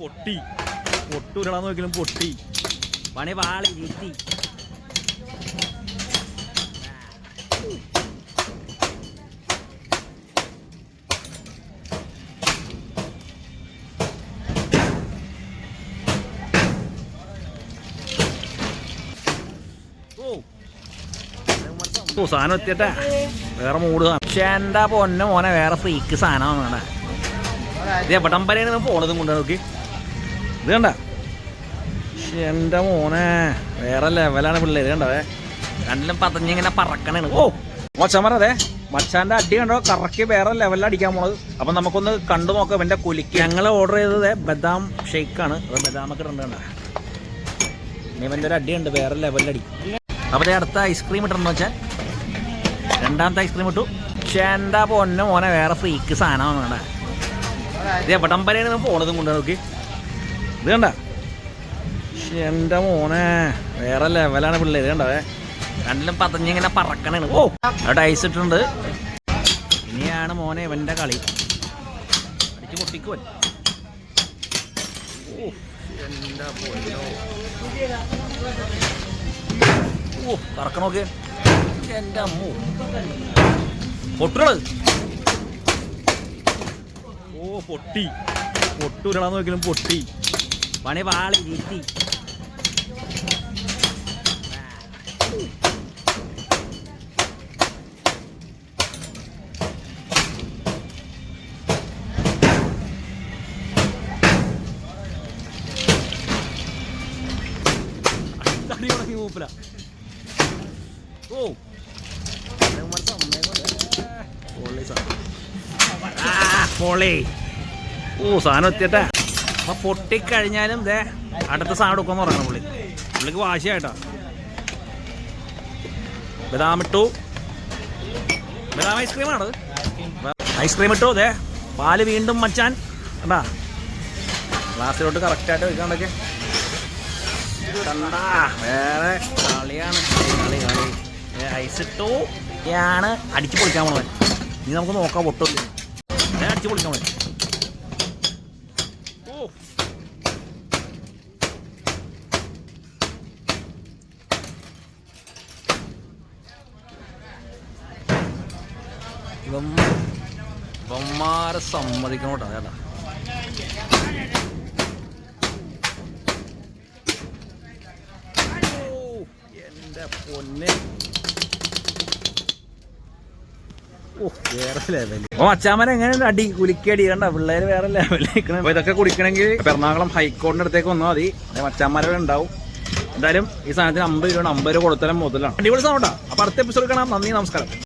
പൊട്ടി. പൊട്ടൂരളാന്ന് നോക്കിയാലും പൊട്ടി. പണി വാളി വീട്ടി. ഓ. സാധനം എത്തിയട്ടെ. വേറെ മൂട് പക്ഷെ എന്റെ പൊന്നെ മോനെ വേറെ ഫ്രീക്ക് സാധനമാണ് വേണ്ട ഇത് എവിടം വരെയാണ് പോണതും കൊണ്ട് നോക്കി. ഇത് കണ്ട? എന്റെ മോനെ. വേറെ ലെവലാണ് പിള്ളേര് കണ്ടതേ രണ്ടിലും പതഞ്ഞിങ്ങനെ പറക്കണേണ് ഓ മോച്ചമര അതെ മച്ചാന്റെ അടി കണ്ടോ? കറക്കി വേറെ ലെവലിൽ അടിക്കാൻ പോണത്. അപ്പം നമുക്കൊന്ന് കണ്ടു നോക്കാം ഇവന്റെ കുലിക്ക്. ഞങ്ങൾ ഓർഡർ ചെയ്തത് ബദാം ഷേക്കാണ് അത് ബദാമൊക്കെ ഉണ്ട് കണ്ട? അടി ഒരു ഉണ്ട് വേറെ ലെവലിൽ അടി അപ്പോൾ അടുത്ത ഐസ്ക്രീം ഇട്ടെന്ന് വെച്ചാൽ രണ്ടാമത്തെ ഐസ്ക്രീം ഇട്ടു. പക്ഷേ എന്താ പൊന്നെ മോനെ വേറെ ഫ്രീക്ക് സാധനമാണ് വേണ്ട ഇത് എവിടം വരെയാണ് പോണതും കൊണ്ടുപോയി നോക്കി. ഇത് കണ്ട? എന്റെ മോനെ. വേറെ ലെവലാണ് പിള്ളേര് കണ്ടവേ രണ്ടിലും പതഞ്ഞിങ്ങനെ പറക്കണേ ഓ അവിടെ ഐസ് ഇട്ടിട്ടുണ്ട്. ഇനിയാണ് മോനെ ഇവന്റെ കളി. അടിച്ച് പൊട്ടിക്കുവൻ ഓ എന്റെ പൊന്നോ. ഓ കറക്ക നോക്കിയേ എന്റെ അമ്മോ. പൊട്ടുകൾ ഓ പൊട്ടി. പൊട്ടൂരളാന്ന് നോക്കിയാലും പൊട്ടി. പണി വാളി വീട്ടി തടി ഉണങ്ങി മൂപ്പില. ഓ. ആ, ഓ സാധനം എത്തിയട്ടെ. അപ്പൊ പൊട്ടിക്കഴിഞ്ഞാലും ദേ അടുത്ത സാധനം എടുക്കുമെന്ന് പറയണം പുള്ളി. പുള്ളിക്ക് വാശിയായിട്ടാ. ബദാം ഇട്ടു. ബദാം ഐസ്ക്രീമാണ് ഐസ്ക്രീം ഇട്ടു ദേ. പാൽ വീണ്ടും മച്ചാൻ. കണ്ടാ? ഗ്ലാസ്സിലോട്ട് കറക്റ്റായിട്ട് വെക്കാണ്ടൊക്കെ കണ്ടാ? വേറെ കളിയാണ്. കളി കളി. ഐസ് ഇട്ടു. യാണ് അടിച്ചു പൊളിക്കാൻ പോണത്. ഇനി നമുക്ക് നോക്കാം പൊട്ടില്ല അടിച്ചു പൊളിക്കാൻ പോണത് ഓ ഇവന്മാരെ സമ്മതിക്കണം കേട്ടോ ചേട്ടാ എന്റെ പൊന്നെ. വേറെ ലെവൽ ഓ അച്ചാമൻ എങ്ങനെയുണ്ട്? അടി കുലിക്കടി കണ്ട? പിള്ളേര് വേറെ ലെവലിൽ അപ്പൊ ഇതൊക്കെ കുടിക്കണമെങ്കിൽ എറണാകുളം ഹൈക്കോടതിന്റെ അടുത്തേക്ക് വന്നാൽ മതി. മച്ചാന്മാരെ ഉണ്ടാവും. എന്തായാലും ഈ സാധനത്തിന് അമ്പത് രൂപ അമ്പത് രൂപ കൊടുത്താലും മുതലാണ്. അടിപൊളി സാധനം അപ്പൊ അടുത്ത എപ്പിസോഡ് കാണാം. നന്ദി നമസ്കാരം.